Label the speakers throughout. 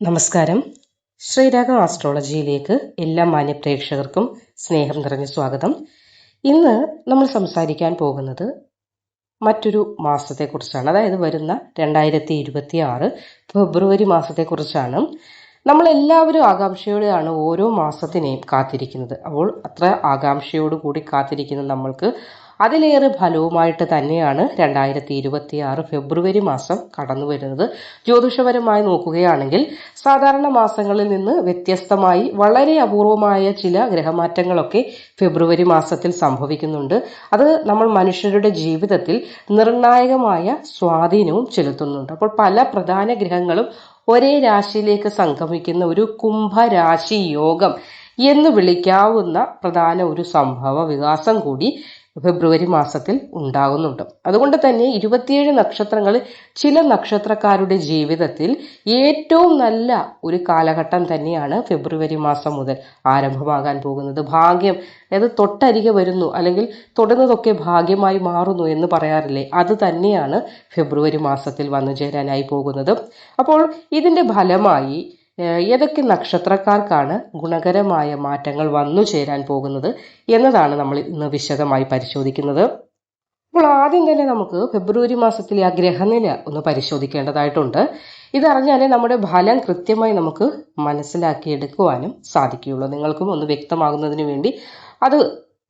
Speaker 1: നമസ്കാരം. ശ്രീരാഗം ആസ്ട്രോളജിയിലേക്ക് എല്ലാ മാന്യപ്രേക്ഷകർക്കും സ്നേഹം നിറഞ്ഞ സ്വാഗതം. ഇന്ന് നമ്മൾ സംസാരിക്കാൻ പോകുന്നത് മറ്റൊരു മാസത്തെക്കുറിച്ചാണ്. അതായത് വരുന്ന രണ്ടായിരത്തി ഇരുപത്തി ആറ് ഫെബ്രുവരി മാസത്തെക്കുറിച്ചാണ്. നമ്മളെല്ലാവരും ആകാംക്ഷയോടെയാണ് ഓരോ മാസത്തിനെയും കാത്തിരിക്കുന്നത്. അപ്പോൾ അത്ര ആകാംക്ഷയോടുകൂടി കാത്തിരിക്കുന്ന നമ്മൾക്ക് അതിലേറെ ഫലവുമായിട്ട് തന്നെയാണ് രണ്ടായിരത്തി ഇരുപത്തി ആറ് ഫെബ്രുവരി മാസം കടന്നു വരുന്നത്. ജ്യോതിഷപരമായി നോക്കുകയാണെങ്കിൽ സാധാരണ മാസങ്ങളിൽ നിന്ന് വ്യത്യസ്തമായി വളരെ അപൂർവമായ ചില ഗ്രഹമാറ്റങ്ങളൊക്കെ ഫെബ്രുവരി മാസത്തിൽ സംഭവിക്കുന്നുണ്ട്. അത് നമ്മൾ മനുഷ്യരുടെ ജീവിതത്തിൽ നിർണായകമായ സ്വാധീനവും ചെലുത്തുന്നുണ്ട്. അപ്പോൾ പല പ്രധാന ഗ്രഹങ്ങളും ഒരേ രാശിയിലേക്ക് സംഗമിക്കുന്ന ഒരു കുംഭരാശി യോഗം എന്ന് വിളിക്കാവുന്ന പ്രധാന ഒരു സംഭവ വികാസം കൂടി ഫെബ്രുവരി മാസത്തിൽ ഉണ്ടാകുന്നുണ്ട് അതുകൊണ്ട് തന്നെ ഇരുപത്തിയേഴ് നക്ഷത്രങ്ങൾ ചില നക്ഷത്രക്കാരുടെ ജീവിതത്തിൽ ഏറ്റവും നല്ല ഒരു കാലഘട്ടം തന്നെയാണ് ഫെബ്രുവരി മാസം മുതൽ ആരംഭമാകാൻ പോകുന്നത്. ഭാഗ്യം അതായത് തൊട്ടരികെ വരുന്നു അല്ലെങ്കിൽ തൊടുന്നതൊക്കെ ഭാഗ്യമായി മാറുന്നു എന്ന് പറയാറില്ലേ? അത് തന്നെയാണ് ഫെബ്രുവരി മാസത്തിൽ വന്നു ചേരാനായി പോകുന്നത്. അപ്പോൾ ഇതിന്റെ ഫലമായി ഏതൊക്കെ നക്ഷത്രക്കാർക്കാണ് ഗുണകരമായ മാറ്റങ്ങൾ വന്നു ചേരാൻ പോകുന്നത് എന്നതാണ് നമ്മൾ ഇന്ന് വിശദമായി പരിശോധിക്കുന്നത്. അപ്പോൾ ആദ്യം തന്നെ നമുക്ക് ഫെബ്രുവരി മാസത്തിലെ ആ ഗ്രഹനില ഒന്ന് പരിശോധിക്കേണ്ടതായിട്ടുണ്ട്. ഇതറിഞ്ഞാലേ നമ്മുടെ ഫലം കൃത്യമായി നമുക്ക് മനസ്സിലാക്കിയെടുക്കുവാനും സാധിക്കുകയുള്ളൂ. നിങ്ങൾക്കും ഒന്ന് വ്യക്തമാകുന്നതിന് വേണ്ടി അത്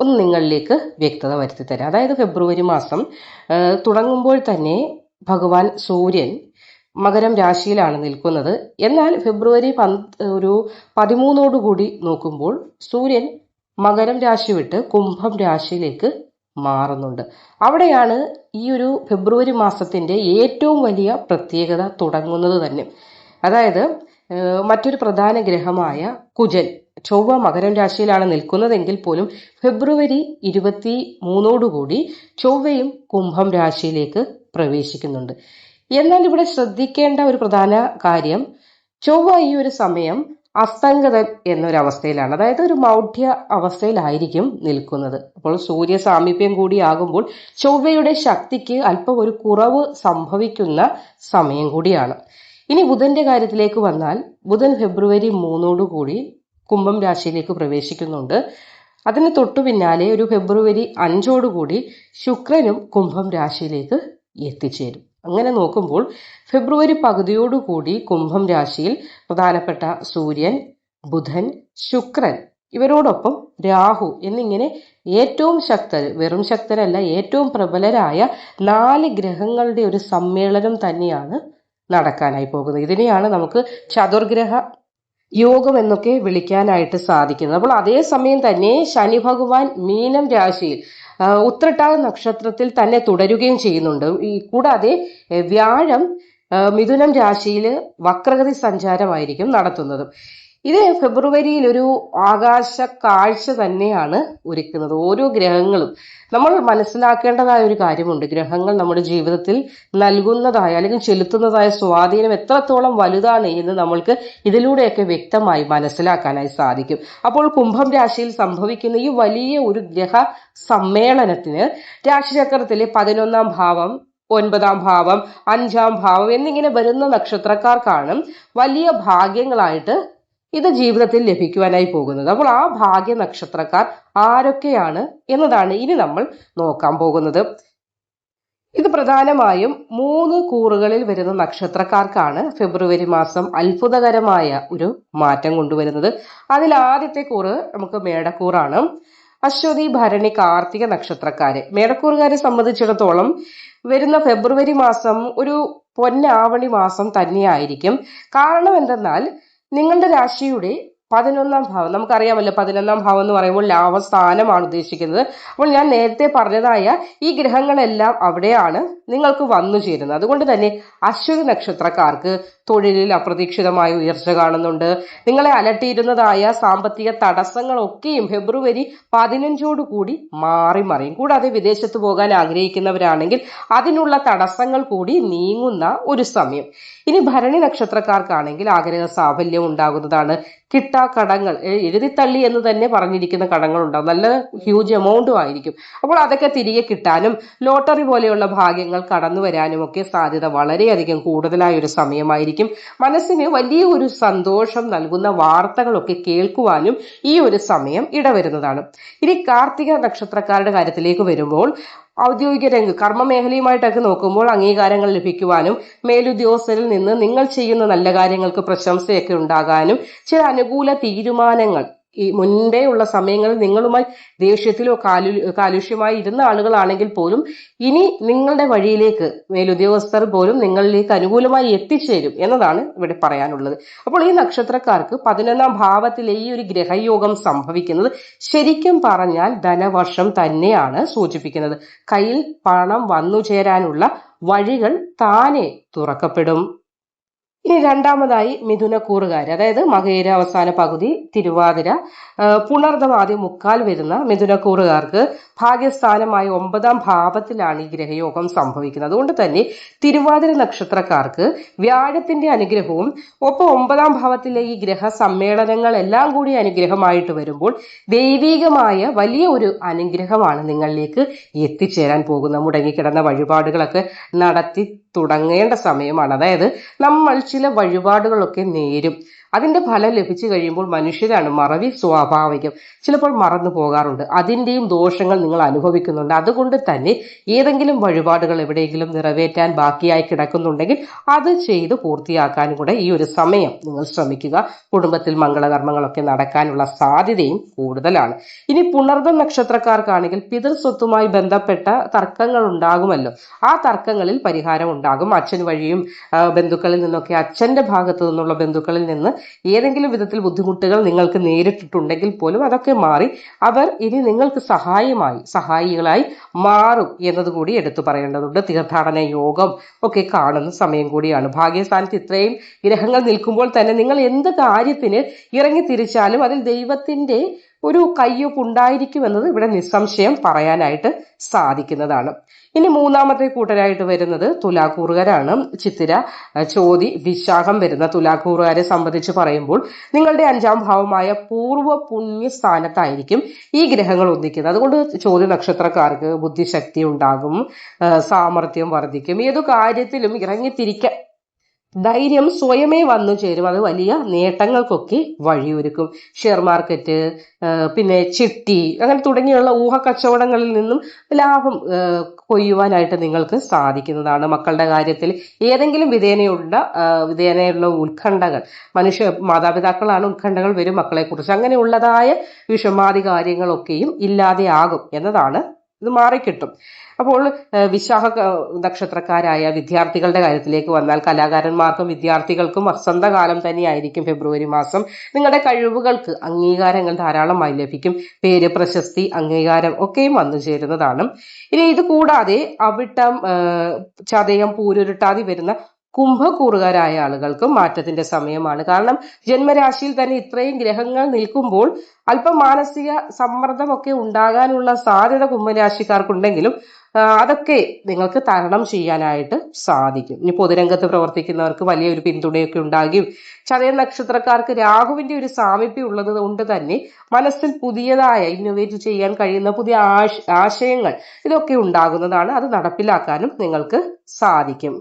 Speaker 1: ഒന്ന് നിങ്ങളിലേക്ക് വ്യക്തത വരുത്തി തരാം അതായത് ഫെബ്രുവരി മാസം തുടങ്ങുമ്പോൾ തന്നെ ഭഗവാൻ സൂര്യൻ മകരം രാശിയിലാണ് നിൽക്കുന്നത്. എന്നാൽ ഫെബ്രുവരി പന്ത് ഒരു പതിമൂന്നോടുകൂടി നോക്കുമ്പോൾ സൂര്യൻ മകരം രാശി വിട്ട് കുംഭം രാശിയിലേക്ക് മാറുന്നുണ്ട്. അവിടെയാണ് ഈ ഒരു ഫെബ്രുവരി മാസത്തിന്റെ ഏറ്റവും വലിയ പ്രത്യേകത തുടങ്ങുന്നത് തന്നെ. അതായത് മറ്റൊരു പ്രധാന ഗ്രഹമായ കുജൻ ചൊവ്വ മകരം രാശിയിലാണ് നിൽക്കുന്നതെങ്കിൽ പോലും ഫെബ്രുവരി ഇരുപത്തി മൂന്നോടുകൂടി ചൊവ്വയും കുംഭം രാശിയിലേക്ക് പ്രവേശിക്കുന്നുണ്ട്. എന്നാൽ ഇവിടെ ശ്രദ്ധിക്കേണ്ട ഒരു പ്രധാന കാര്യം ചൊവ്വ ഈ ഒരു സമയം അസ്തംഗതൻ എന്നൊരവസ്ഥയിലാണ്. അതായത് ഒരു മൗഢ്യ അവസ്ഥയിലായിരിക്കും നിൽക്കുന്നത്. അപ്പോൾ സൂര്യ സാമീപ്യം കൂടിയാകുമ്പോൾ ചൊവ്വയുടെ ശക്തിക്ക് അല്പം ഒരു കുറവ് സംഭവിക്കുന്ന സമയം കൂടിയാണ്. ഇനി ബുധന്റെ കാര്യത്തിലേക്ക് വന്നാൽ ബുധൻ ഫെബ്രുവരി മൂന്നോടുകൂടി കുംഭം രാശിയിലേക്ക് പ്രവേശിക്കുന്നുണ്ട്. അതിന് തൊട്ടു പിന്നാലെ ഒരു ഫെബ്രുവരി അഞ്ചോടുകൂടി ശുക്രനും കുംഭം രാശിയിലേക്ക് എത്തിച്ചേരും. അങ്ങനെ നോക്കുമ്പോൾ ഫെബ്രുവരി പകുതിയോടുകൂടി കുംഭം രാശിയിൽ പ്രധാനപ്പെട്ട സൂര്യൻ ബുധൻ ശുക്രൻ ഇവരോടൊപ്പം രാഹു എന്നിങ്ങനെ ഏറ്റവും ശക്തർ വെറും ശക്തരല്ല ഏറ്റവും പ്രബലരായ നാല് ഗ്രഹങ്ങളുടെ ഒരു സമ്മേളനം തന്നെയാണ് നടക്കാനായി പോകുന്നത്. ഇതിനെയാണ് നമുക്ക് ചതുർഗ്രഹ യോഗം എന്നൊക്കെ വിളിക്കാനായിട്ട് സാധിക്കുന്നത്. അപ്പോൾ അതേസമയം തന്നെ ശനി ഭഗവാൻ മീനം രാശിയിൽ ഉത്രട്ടാതി നക്ഷത്രത്തിൽ തന്നെ തുടരുകയും ചെയ്യുന്നുണ്ട്. ഈ കൂടാതെ വ്യാഴം മിഥുനം രാശിയിൽ വക്രഗതി സഞ്ചാരമായിരിക്കും നടത്തുന്നത്. ഇത് ഫെബ്രുവരിയിൽ ഒരു ആകാശ കാഴ്ച തന്നെയാണ് ഒരുക്കുന്നത്. ഓരോ ഗ്രഹങ്ങളും നമ്മൾ മനസ്സിലാക്കേണ്ടതായ ഒരു കാര്യമുണ്ട്. ഗ്രഹങ്ങൾ നമ്മുടെ ജീവിതത്തിൽ നൽകുന്നതായ അല്ലെങ്കിൽ ചെലുത്തുന്നതായ സ്വാധീനം എത്രത്തോളം വലുതാണ് എന്ന് നമ്മൾക്ക് ഇതിലൂടെയൊക്കെ വ്യക്തമായി മനസ്സിലാക്കാനായി സാധിക്കും. അപ്പോൾ കുംഭം രാശിയിൽ സംഭവിക്കുന്ന ഈ വലിയ ഒരു ഗ്രഹ സമ്മേളനത്തിന് രാശിചക്രത്തിലെ പതിനൊന്നാം ഭാവം ഒൻപതാം ഭാവം അഞ്ചാം ഭാവം എന്നിങ്ങനെ വരുന്ന നക്ഷത്രക്കാർക്കാണ് വലിയ ഭാഗ്യങ്ങളായിട്ട് ഇത് ജീവിതത്തിൽ ലഭിക്കുവാനായി പോകുന്നത്. അപ്പോൾ ആ ഭാഗ്യ നക്ഷത്രക്കാർ ആരൊക്കെയാണ് എന്നതാണ് ഇനി നമ്മൾ നോക്കാൻ പോകുന്നത്. ഇത് പ്രധാനമായും മൂന്ന് കൂറുകളിൽ വരുന്ന നക്ഷത്രക്കാർക്കാണ് ഫെബ്രുവരി മാസം അത്ഭുതകരമായ ഒരു മാറ്റം കൊണ്ടുവരുന്നത്. അതിൽ ആദ്യത്തെ കൂറ് നമുക്ക് മേടക്കൂറാണ്. അശ്വതി ഭരണി കാർത്തിക നക്ഷത്രക്കാരെ. മേടക്കൂറുകാരെ സംബന്ധിച്ചിടത്തോളം വരുന്ന ഫെബ്രുവരി മാസം ഒരു പൊന്നാവണി മാസം തന്നെയായിരിക്കും. കാരണം എന്തെന്നാൽ നിങ്ങളുടെ രാശിയുടെ പതിനൊന്നാം ഭാവം. നമുക്കറിയാമല്ലോ പതിനൊന്നാം ഭാവം എന്ന് പറയുമ്പോൾ ലാഭസ്ഥാനമാണ് ഉദ്ദേശിക്കുന്നത്. അപ്പോൾ ഞാൻ നേരത്തെ പറഞ്ഞതായ ഈ ഗ്രഹങ്ങളെല്ലാം അവിടെയാണ് നിങ്ങൾക്ക് വന്നു ചേരുന്നത്. അതുകൊണ്ട് തന്നെ അശ്വതി നക്ഷത്രക്കാർക്ക് തൊഴിലിൽ അപ്രതീക്ഷിതമായ ഉയർച്ച കാണുന്നുണ്ട്. നിങ്ങളെ അലട്ടിയിരുന്നതായ സാമ്പത്തിക തടസ്സങ്ങളൊക്കെയും ഫെബ്രുവരി കൂടി മാറി മറിയും. കൂടാതെ വിദേശത്ത് പോകാൻ ആഗ്രഹിക്കുന്നവരാണെങ്കിൽ അതിനുള്ള തടസ്സങ്ങൾ കൂടി നീങ്ങുന്ന ഒരു സമയം. ഇനി ഭരണി നക്ഷത്രക്കാർക്കാണെങ്കിൽ ആഗ്രഹ സാഫല്യം ഉണ്ടാകുന്നതാണ്. കിട്ടാ കടങ്ങൾ. എഴുതി എഴുതിത്തള്ളി എന്ന് തന്നെ പറഞ്ഞിരിക്കുന്ന കടങ്ങൾ ഉണ്ടാകും നല്ല ഹ്യൂജ് എമൗണ്ടും ആയിരിക്കും. അപ്പോൾ അതൊക്കെ തിരികെ കിട്ടാനും ലോട്ടറി പോലെയുള്ള ഭാഗ്യങ്ങൾ കടന്നു വരാനും ഒക്കെ സാധ്യത വളരെയധികം കൂടുതലായ ഒരു സമയമായിരിക്കും. മനസ്സിന് വലിയ ഒരു സന്തോഷം നൽകുന്ന വാർത്തകളൊക്കെ കേൾക്കുവാനും ഈ ഒരു സമയം ഇടവരുന്നതാണ്. ഇനി കാർത്തിക നക്ഷത്രക്കാരുടെ കാര്യത്തിലേക്ക് വരുമ്പോൾ ഔദ്യോഗിക രംഗം കർമ്മ മേഖലയുമായിട്ടൊക്കെ നോക്കുമ്പോൾ അംഗീകാരങ്ങൾ ലഭിക്കുവാനും മേലുദ്യോഗസ്ഥരിൽ നിന്ന് നിങ്ങൾ ചെയ്യുന്ന നല്ല കാര്യങ്ങൾക്ക് പ്രശംസയൊക്കെ ഉണ്ടാകാനും ചില അനുകൂല തീരുമാനങ്ങൾ ഈ മുൻപേ ഉള്ള സമയങ്ങളിൽ നിങ്ങളുമായി ദേഷ്യത്തിലോ കാലു കാലുഷ്യമായി ഇരുന്ന ആളുകളാണെങ്കിൽ പോലും ഇനി നിങ്ങളുടെ വഴിയിലേക്ക് മേലുദ്യോഗസ്ഥർ പോലും നിങ്ങളിലേക്ക് അനുകൂലമായി എത്തിച്ചേരും എന്നതാണ് ഇവിടെ പറയാനുള്ളത്. അപ്പോൾ ഈ നക്ഷത്രക്കാർക്ക് പതിനൊന്നാം ഭാവത്തിലെ ഈ ഒരു ഗ്രഹയോഗം സംഭവിക്കുന്നത് ശരിക്കും പറഞ്ഞാൽ ധനവർഷം തന്നെയാണ് സൂചിപ്പിക്കുന്നത്. കയ്യിൽ പണം വന്നു ചേരാനുള്ള വഴികൾ താനെ തുറക്കപ്പെടും. ഇനി രണ്ടാമതായി മിഥുനക്കൂറുകാർ അതായത് മകേര അവസാന പകുതി തിരുവാതിര. പുണർദം ആദ്യം മുക്കാൽ വരുന്ന മിഥുനക്കൂറുകാർക്ക് ഭാഗ്യസ്ഥാനമായ ഒമ്പതാം ഭാവത്തിലാണ് ഈ ഗ്രഹയോഗം സംഭവിക്കുന്നത്. അതുകൊണ്ട് തന്നെ തിരുവാതിര നക്ഷത്രക്കാർക്ക് വ്യാഴത്തിന്റെ അനുഗ്രഹവും ഒപ്പം ഒമ്പതാം ഭാവത്തിലെ ഈ ഗ്രഹ സമ്മേളനങ്ങളെല്ലാം കൂടി അനുഗ്രഹമായിട്ട് വരുമ്പോൾ ദൈവീകമായ വലിയ ഒരു അനുഗ്രഹമാണ് നിങ്ങളിലേക്ക് എത്തിച്ചേരാൻ പോകുന്ന. മുടങ്ങിക്കിടന്ന വഴിപാടുകളൊക്കെ നടത്തി തുടങ്ങേണ്ട സമയമാണ്. അതായത് നമ്മൾ ചില വഴിപാടുകളൊക്കെ നേരും. അതിന്റെ ഫലം ലഭിച്ചു കഴിയുമ്പോൾ മനുഷ്യരാണ് മറവി സ്വാഭാവികം. ചിലപ്പോൾ മറന്നു പോകാറുണ്ട്. അതിന്റെയും ദോഷങ്ങൾ നിങ്ങൾ അനുഭവിക്കുന്നുണ്ട്. അതുകൊണ്ട് തന്നെ ഏതെങ്കിലും വഴിപാടുകൾ എവിടെയെങ്കിലും നിറവേറ്റാൻ ബാക്കിയായി കിടക്കുന്നുണ്ടെങ്കിൽ അത് ചെയ്ത് പൂർത്തിയാക്കാനും കൂടെ ഈ ഒരു സമയം നിങ്ങൾ ശ്രമിക്കുക. കുടുംബത്തിൽ മംഗളകർമ്മങ്ങളൊക്കെ നടക്കാനുള്ള സാധ്യതയും കൂടുതലാണ്. ഇനി പുണർദം നക്ഷത്രക്കാർക്കാണെങ്കിൽ പിതൃസ്വത്തുമായി ബന്ധപ്പെട്ട തർക്കങ്ങൾ ഉണ്ടാകുമല്ലോ. ആ തർക്കങ്ങളിൽ പരിഹാരം ഉണ്ടാകും. അച്ഛൻ വഴിയും ബന്ധുക്കളിൽ നിന്നൊക്കെ അച്ഛന്റെ ഭാഗത്തു നിന്നുള്ള ബന്ധുക്കളിൽ നിന്ന് ഏതെങ്കിലും വിധത്തിൽ ബുദ്ധിമുട്ടുകൾ നിങ്ങൾക്ക് നേരിട്ടിട്ടുണ്ടെങ്കിൽ പോലും അതൊക്കെ മാറി അവർ ഇനി നിങ്ങൾക്ക് സഹായമായി സഹായികളായി മാറും എന്നതുകൂടി എടുത്തു പറയേണ്ടതുണ്ട്. തീർത്ഥാടന യോഗം ഒക്കെ കാണുന്ന സമയം കൂടിയാണ്. ഭാഗ്യസ്ഥാനത്ത് ഇത്രയും ഗ്രഹങ്ങൾ നിൽക്കുമ്പോൾ തന്നെ നിങ്ങൾ എന്ത് കാര്യത്തിന് ഇറങ്ങി തിരിച്ചാലും അതിൽ ദൈവത്തിന്റെ ഒരു കയ്യൊപ്പ് ഉണ്ടായിരിക്കുമെന്നത് ഇവിടെ നിസ്സംശയം പറയാനായിട്ട് സാധിക്കുന്നതാണ്. ഇനി മൂന്നാമത്തെ കൂട്ടരായിട്ട് വരുന്നത് തുലാക്കൂറുകാരാണ്. ചിത്തിര ചോതി വിശാഖം വരുന്ന തുലാക്കൂറുകാരെ സംബന്ധിച്ച് പറയുമ്പോൾ നിങ്ങളുടെ അഞ്ചാം ഭാവമായ പൂർവ പുണ്യ സ്ഥാനത്തായിരിക്കും ഈ ഗ്രഹങ്ങൾ ഒന്നിക്കുന്നത്. അതുകൊണ്ട് ചോദ്യ നക്ഷത്രക്കാർക്ക് ബുദ്ധിശക്തി ഉണ്ടാകും സാമർഥ്യം വർദ്ധിക്കും. ഏതു കാര്യത്തിലും ഇറങ്ങിത്തിരിക്കാൻ ധൈര്യം സ്വയമേ വന്നു ചേരും. അത് വലിയ നേട്ടങ്ങൾക്കൊക്കെ വഴിയൊരുക്കും. ഷെയർ മാർക്കറ്റ് പിന്നെ ചിട്ടി അങ്ങനെ തുടങ്ങിയുള്ള ഊഹ കച്ചവടങ്ങളിൽ നിന്നും ലാഭം കൊയ്യുവാനായിട്ട് നിങ്ങൾക്ക് സാധിക്കുന്നതാണ് മക്കളുടെ കാര്യത്തിൽ. ഏതെങ്കിലും വിധേനയുള്ള വിധേനയുള്ള ഉത്കണ്ഠകൾ മനുഷ്യ മാതാപിതാക്കളാണ് ഉത്കണ്ഠകൾ വരും മക്കളെക്കുറിച്ച്. അങ്ങനെയുള്ളതായ വിഷമാതി കാര്യങ്ങളൊക്കെയും ഇല്ലാതെയാകും എന്നതാണ് ഇത് മാറിക്കിട്ടും. അപ്പോൾ വിശാഖ നക്ഷത്രക്കാരായ വിദ്യാർത്ഥികളുടെ കാര്യത്തിലേക്ക് വന്നാൽ കലാകാരന്മാർക്കും വിദ്യാർത്ഥികൾക്കും വസന്തകാലം തന്നെയായിരിക്കും ഫെബ്രുവരി മാസം. നിങ്ങളുടെ കഴിവുകൾക്ക് അംഗീകാരങ്ങൾ ധാരാളമായി ലഭിക്കും. പേര് പ്രശസ്തി അംഗീകാരം ഒക്കെയും വന്നു ചേരുന്നതാണ്. ഇനി ഇത് കൂടാതെ അവിട്ടം ചതയം പൂരുരുട്ടാതി വരുന്ന കുംഭക്കൂറുകാരായ ആളുകൾക്കും മാറ്റത്തിന്റെ സമയമാണ്. കാരണം ജന്മരാശിയിൽ തന്നെ ഇത്രയും ഗ്രഹങ്ങൾ നിൽക്കുമ്പോൾ അല്പം മാനസിക സമ്മർദ്ദമൊക്കെ ഉണ്ടാകാനുള്ള സാധ്യത കുംഭരാശിക്കാർക്കുണ്ടെങ്കിലും അതൊക്കെ നിങ്ങൾക്ക് തരണം ചെയ്യാനായിട്ട് സാധിക്കും. ഇനി പൊതുരംഗത്ത് പ്രവർത്തിക്കുന്നവർക്ക് വലിയൊരു പിന്തുണയൊക്കെ ഉണ്ടാകും ചതയ നക്ഷത്രക്കാർക്ക് രാഹുവിന്റെ ഒരു സാമീപ്യം ഉള്ളത് കൊണ്ട് തന്നെ മനസ്സിൽ പുതിയതായ ഇന്നോവേറ്റ് ചെയ്യാൻ കഴിയുന്ന പുതിയ ആശയങ്ങൾ ഇതൊക്കെ ഉണ്ടാകുന്നതാണ്. അത് നടപ്പിലാക്കാനും നിങ്ങൾക്ക് സാധിക്കും.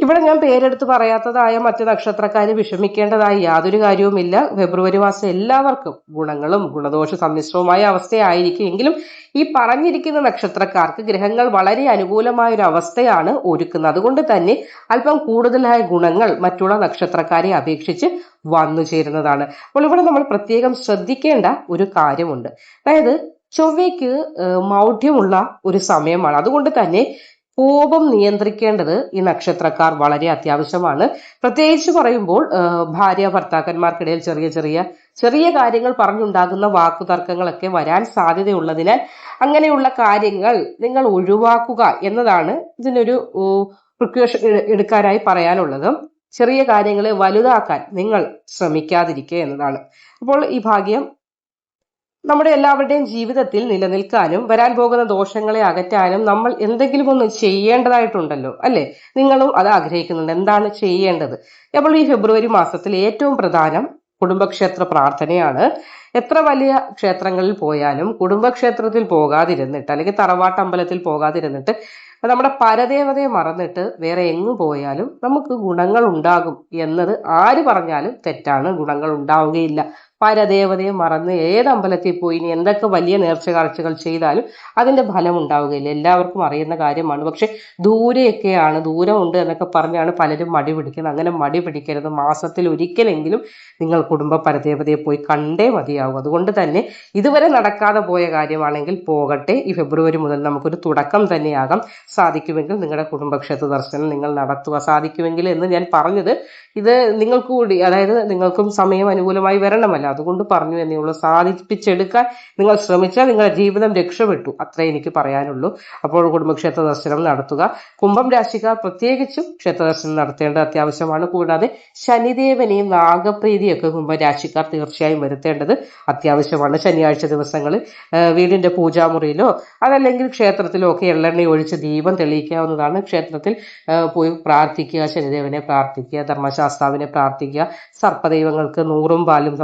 Speaker 1: ഇവിടെ ഞാൻ പേരെടുത്ത് പറയാത്തതായ മറ്റ് നക്ഷത്രക്കാര് വിഷമിക്കേണ്ടതായി യാതൊരു കാര്യവുമില്ല. ഫെബ്രുവരി മാസം എല്ലാവർക്കും ഗുണങ്ങളും ഗുണദോഷ സമ്മിശ്രവുമായ അവസ്ഥയായിരിക്കും എങ്കിലും ഈ പറഞ്ഞിരിക്കുന്ന നക്ഷത്രക്കാർക്ക് ഗ്രഹങ്ങൾ വളരെ അനുകൂലമായ ഒരു അവസ്ഥയാണ് ഒരുക്കുന്നത്. അതുകൊണ്ട് തന്നെ അല്പം കൂടുതലായ ഗുണങ്ങൾ മറ്റുള്ള നക്ഷത്രക്കാരെ അപേക്ഷിച്ച് വന്നു ചേരുന്നതാണ്. അപ്പോൾ ഇവിടെ നമ്മൾ പ്രത്യേകം ശ്രദ്ധിക്കേണ്ട ഒരു കാര്യമുണ്ട്. അതായത് ചൊവ്വയ്ക്ക് മൗഢ്യമുള്ള ഒരു സമയമാണ്. അതുകൊണ്ട് തന്നെ കോപം നിയന്ത്രിക്കേണ്ടത് ഈ നക്ഷത്രക്കാർ വളരെ അത്യാവശ്യമാണ്. പ്രത്യേകിച്ച് പറയുമ്പോൾ ഭാര്യ ഭർത്താക്കന്മാർക്കിടയിൽ ചെറിയ ചെറിയ ചെറിയ കാര്യങ്ങൾ പറഞ്ഞുണ്ടാകുന്ന വാക്കുതർക്കങ്ങളൊക്കെ വരാൻ സാധ്യതയുള്ളതിനാൽ അങ്ങനെയുള്ള കാര്യങ്ങൾ നിങ്ങൾ ഒഴിവാക്കുക എന്നതാണ് ഇതിനൊരു പ്രിക്വേഷൻ എടുക്കാനായി പറയാനുള്ളത്. ചെറിയ കാര്യങ്ങളെ വലുതാക്കാൻ നിങ്ങൾ ശ്രമിക്കാതിരിക്കുക എന്നതാണ്. അപ്പോൾ ഈ ഭാഗ്യം നമ്മുടെ എല്ലാവരുടെയും ജീവിതത്തിൽ നിലനിൽക്കാനും വരാൻ പോകുന്ന ദോഷങ്ങളെ അകറ്റാനും നമ്മൾ എന്തെങ്കിലും ഒന്ന് ചെയ്യേണ്ടതായിട്ടുണ്ടല്ലോ അല്ലെ? നിങ്ങളും അത് ആഗ്രഹിക്കുന്നുണ്ട്. എന്താണ് ചെയ്യേണ്ടത്? അപ്പോൾ ഈ ഫെബ്രുവരി മാസത്തിൽ ഏറ്റവും പ്രധാനം കുടുംബക്ഷേത്ര പ്രാർത്ഥനയാണ്. എത്ര വലിയ ക്ഷേത്രങ്ങളിൽ പോയാലും കുടുംബക്ഷേത്രത്തിൽ പോകാതിരുന്നിട്ട് അല്ലെങ്കിൽ തറവാട്ടമ്പലത്തിൽ പോകാതിരുന്നിട്ട് നമ്മുടെ പരദേവതയെ മറന്നിട്ട് വേറെ എങ്ങു പോയാലും നമുക്ക് ഗുണങ്ങൾ ഉണ്ടാകും എന്നത് ആര് പറഞ്ഞാലും തെറ്റാണ്. ഗുണങ്ങൾ ഉണ്ടാവുകയില്ല പരദേവതയെ മറന്ന് ഏത് അമ്പലത്തിൽ പോയി ഇനി എന്തൊക്കെ വലിയ നേർച്ച കാഴ്ചകൾ ചെയ്താലും അതിന്റെ ഫലം ഉണ്ടാവുകയില്ല. എല്ലാവർക്കും അറിയുന്ന കാര്യമാണ്. പക്ഷെ ദൂരെയൊക്കെയാണ് ദൂരമുണ്ട് എന്നൊക്കെ പറഞ്ഞാണ് പലരും മടി പിടിക്കുന്നത്. അങ്ങനെ മടി പിടിക്കരുത്. മാസത്തിൽ ഒരിക്കലെങ്കിലും നിങ്ങൾ കുടുംബ പരദേവതയെ പോയി കണ്ടേ മതിയാവും. അതുകൊണ്ട് തന്നെ ഇതുവരെ നടക്കാതെ പോയ കാര്യമാണെങ്കിൽ പോകട്ടെ. ഈ ഫെബ്രുവരി മുതൽ നമുക്കൊരു തുടക്കം തന്നെയാകാം. സാധിക്കുമെങ്കിൽ നിങ്ങളുടെ കുടുംബക്ഷേത്ര ദർശനം നിങ്ങൾ നടത്തുക. സാധിക്കുമെങ്കിൽ എന്ന് ഞാൻ പറഞ്ഞത് ഇത് നിങ്ങൾക്ക് കൂടി അതായത് നിങ്ങൾക്കും സമയം അനുകൂലമായി വരണമല്ല അതുകൊണ്ട് പറഞ്ഞു എന്നേ ഉള്ളൂ സാധിപ്പിച്ചെടുക്കാൻ നിങ്ങൾ ശ്രമിച്ചാൽ നിങ്ങളുടെ ജീവിതം രക്ഷപ്പെട്ടു. അത്രേ എനിക്ക് പറയാനുള്ളൂ. അപ്പോൾ കുടുംബക്ഷേത്ര ദർശനം നടത്തുക. കുംഭം രാശിക്കാർ പ്രത്യേകിച്ചും ക്ഷേത്ര ദർശനം നടത്തേണ്ടത് അത്യാവശ്യമാണ്. കൂടാതെ ശനിദേവനെയും നാഗപ്രീതിയൊക്കെ കുംഭം രാശിക്കാർ തീർച്ചയായും വരുത്തേണ്ടത് അത്യാവശ്യമാണ്. ശനിയാഴ്ച ദിവസങ്ങളിൽ വീടിന്റെ പൂജാമുറിയിലോ അതല്ലെങ്കിൽ ക്ഷേത്രത്തിലോ ഒക്കെ എള്ളെണ്ണ ഒഴിച്ച് ദീപം തെളിയിക്കാവുന്നതാണ്. ക്ഷേത്രത്തിൽ പോയി പ്രാർത്ഥിക്കുക ശനിദേവനെ പ്രാർത്ഥിക്കുക ധർമ്മശാസ്താവിനെ പ്രാർത്ഥിക്കുക സർപ്പദൈവങ്ങൾക്ക് നൂറും പാലും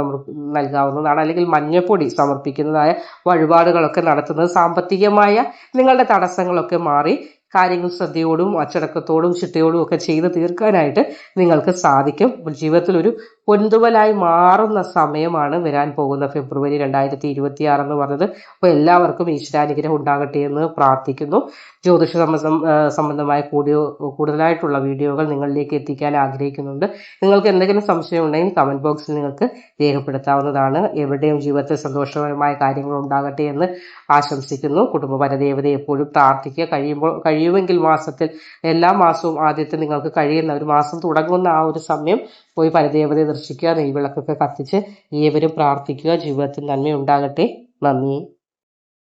Speaker 1: നൽകാവുന്നതാണ്. അല്ലെങ്കിൽ മഞ്ഞപ്പൊടി സമർപ്പിക്കുന്നതായ വഴിപാടുകളൊക്കെ നടത്തുന്നത് സാമ്പത്തികമായ നിങ്ങളുടെ തടസ്സങ്ങളൊക്കെ മാറി കാര്യങ്ങൾ ശ്രദ്ധയോടും അച്ചടക്കത്തോടും ചിട്ടയോടും ഒക്കെ ചെയ്ത് തീർക്കാനായിട്ട് നിങ്ങൾക്ക് സാധിക്കും. ജീവിതത്തിൽ ഒരു പൊന്തുവലായി മാറുന്ന സമയമാണ് വരാൻ പോകുന്ന ഫെബ്രുവരി രണ്ടായിരത്തി ഇരുപത്തി ആറ് എന്ന് പറഞ്ഞത്. അപ്പോൾ എല്ലാവർക്കും ഈശ്വരാനുഗ്രഹം ഉണ്ടാകട്ടെ എന്ന് പ്രാർത്ഥിക്കുന്നു. ജ്യോതിഷ സംബന്ധം സംബന്ധമായ കൂടിയോ കൂടുതലായിട്ടുള്ള വീഡിയോകൾ നിങ്ങളിലേക്ക് എത്തിക്കാൻ ആഗ്രഹിക്കുന്നുണ്ട്. നിങ്ങൾക്ക് എന്തെങ്കിലും സംശയം ഉണ്ടെങ്കിൽ കമന്റ് ബോക്സിൽ നിങ്ങൾക്ക് രേഖപ്പെടുത്താവുന്നതാണ്. എവിടെയും ജീവിതത്തിൽ സന്തോഷകരമായ കാര്യങ്ങൾ ഉണ്ടാകട്ടെ എന്ന് ആശംസിക്കുന്നു. കുടുംബ പരദേവത എപ്പോഴും പ്രാർത്ഥിക്കുക. കഴിയുമ്പോൾ കഴിയുമെങ്കിൽ മാസത്തിൽ എല്ലാ മാസവും ആദ്യത്തെ നിങ്ങൾക്ക് കഴിയുന്ന ഒരു മാസം തുടങ്ങുന്ന ആ ഒരു സമയം പോയി പരദേവതയെ ദർശിക്കുക നെയ്വിളക്കൊക്കെ കത്തിച്ച് ഏവരും പ്രാർത്ഥിക്കുക. ജീവിതത്തിൽ നന്മയുണ്ടാകട്ടെ. നന്ദി.